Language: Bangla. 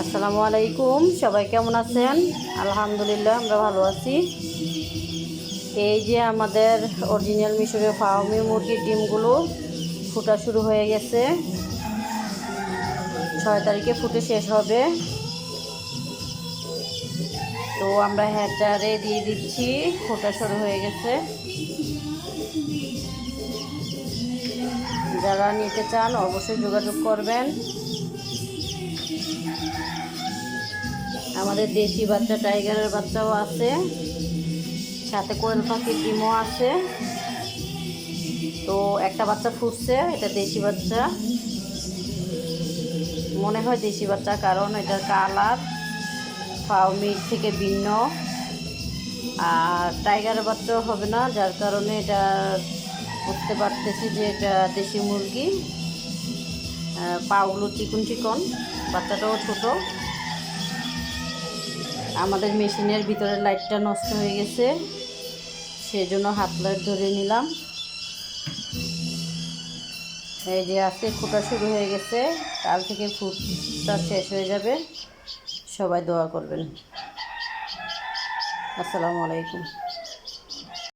আসসালামু আলাইকুম। সবাই কেমন আছেন? আলহামদুলিল্লাহ, আমরা ভালো আছি। এই যে আমাদের অরিজিনাল মিশরের ফার্মি মুরগির ডিমগুলো ফুটা শুরু হয়ে গেছে। ছয় তারিখে ফুটে শেষ হবে। তো আমরা হ্যাচারে দিয়ে দিচ্ছি, ফোটা শুরু হয়ে গেছে। যারা নিতে চান অবশ্যই যোগাযোগ করবেন। আমাদের দেশি বাচ্চা, টাইগারের বাচ্চাও আছে। সাথে কোয়েল পাখির ডিমও আছে। তো একটা বাচ্চা ফুটছে, এটা দেশি বাচ্চা। মনে হয় দেশি বাচ্চা, কারণ এটার কালার ফাউমির থেকে ভিন্ন। আর টাইগারের বাচ্চাও হবে না, যার কারণে এটা বুঝতে পারতেছি যে এটা দেশি মুরগি। পাগুলো চিকন চিকন, বাচ্চাটাও ছোট। আমাদের মেশিনের ভিতরে লাইটটা নষ্ট হয়ে গেছে, সেজন্য হাত লাইট ধরে নিলাম। এই যে আজকে ফোটা শুরু হয়ে গেছে, কাল থেকে ফুটটা শেষ হয়ে যাবে। সবাই দোয়া করবেন। আসসালামু আলাইকুম।